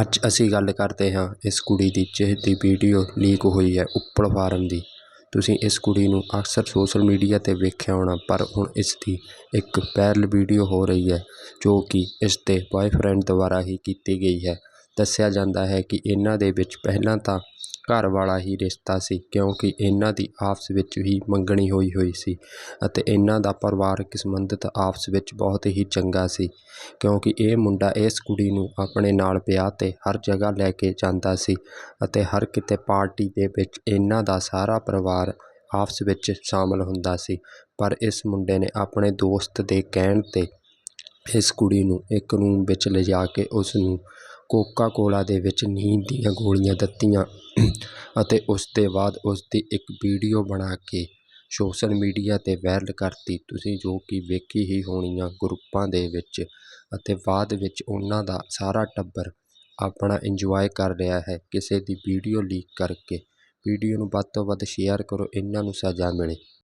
ਅੱਜ ਅਸੀਂ ਗੱਲ ਕਰਦੇ ਹਾਂ ਇਸ ਕੁੜੀ ਦੀ ਜਿਹਦੀ ਵੀਡੀਓ ਲੀਕ ਹੋਈ ਹੈ ਉੱਪਲ ਫਾਰਮ ਦੀ। ਤੁਸੀਂ ਇਸ ਕੁੜੀ ਨੂੰ ਅਕਸਰ ਸੋਸ਼ਲ ਮੀਡੀਆ 'ਤੇ ਵੇਖਿਆ ਹੋਣਾ, ਪਰ ਹੁਣ ਇਸ ਦੀ ਇੱਕ ਵਾਇਰਲ ਵੀਡੀਓ ਹੋ ਰਹੀ ਹੈ, ਜੋ ਕਿ ਇਸ ਦੇ ਬॉयਫ੍ਰੈਂਡ ਦੁਆਰਾ ਹੀ ਕੀਤੀ ਗਈ ਹੈ। ਦੱਸਿਆ ਜਾਂਦਾ ਹੈ ਕਿ ਇਹਨਾਂ ਦੇ ਵਿੱਚ ਪਹਿਲਾਂ ਤਾਂ ਘਰ ਵਾਲਾ ਹੀ ਰਿਸ਼ਤਾ ਸੀ, ਕਿਉਂਕਿ ਇਹਨਾਂ ਦੀ ਆਪਸ ਵਿੱਚ ਹੀ ਮੰਗਣੀ ਹੋਈ ਹੋਈ ਸੀ ਅਤੇ ਇਹਨਾਂ ਦਾ ਪਰਿਵਾਰਕ ਸੰਬੰਧਿਤ ਆਪਸ ਵਿੱਚ ਬਹੁਤ ਹੀ ਚੰਗਾ ਸੀ, ਕਿਉਂਕਿ ਇਹ ਮੁੰਡਾ ਇਸ ਕੁੜੀ ਨੂੰ ਆਪਣੇ ਨਾਲ ਵਿਆਹ 'ਤੇ ਹਰ ਜਗ੍ਹਾ ਲੈ ਕੇ ਜਾਂਦਾ ਸੀ ਅਤੇ ਹਰ ਕਿਤੇ ਪਾਰਟੀ ਦੇ ਵਿੱਚ ਇਹਨਾਂ ਦਾ ਸਾਰਾ ਪਰਿਵਾਰ ਆਪਸ ਵਿੱਚ ਸ਼ਾਮਲ ਹੁੰਦਾ ਸੀ, ਪਰ ਇਸ ਮੁੰਡੇ ਨੇ ਆਪਣੇ ਦੋਸਤ ਦੇ ਕਹਿਣ 'ਤੇ ਇਸ ਕੁੜੀ ਨੂੰ ਇੱਕ ਰੂਮ ਵਿੱਚ ਲਿਜਾ ਕੇ ਉਸ ਨੂੰ ਕੋਕਾ ਕੋਲਾ ਦੇ ਵਿੱਚ ਨੀਂਦ ਦੀਆਂ ਗੋਲੀਆਂ ਦਿੱਤੀਆਂ ਅਤੇ ਉਸ ਦੇ ਬਾਅਦ ਉਸ ਦੀ ਇੱਕ ਵੀਡੀਓ ਬਣਾ ਕੇ ਸੋਸ਼ਲ ਮੀਡੀਆ 'ਤੇ ਵਾਇਰਲ ਕਰਤੀ। ਤੁਸੀਂ ਜੋ ਕਿ ਵੇਖੀ ਹੀ ਹੋਣੀ ਆ ਗਰੁੱਪਾਂ ਦੇ ਵਿੱਚ ਅਤੇ ਬਾਅਦ ਵਿੱਚ ਉਹਨਾਂ ਦਾ ਸਾਰਾ ਟੱਬਰ ਆਪਣਾ ਇੰਜੋਏ ਕਰ ਰਿਹਾ ਹੈ। ਕਿਸੇ ਦੀ ਵੀਡੀਓ ਲੀਕ ਕਰਕੇ ਵੀਡੀਓ ਨੂੰ ਵੱਧ ਤੋਂ ਵੱਧ ਸ਼ੇਅਰ ਕਰੋ। ਇਹਨਾਂ ਨੂੰ ਸਜ਼ਾ ਮਿਲੇ।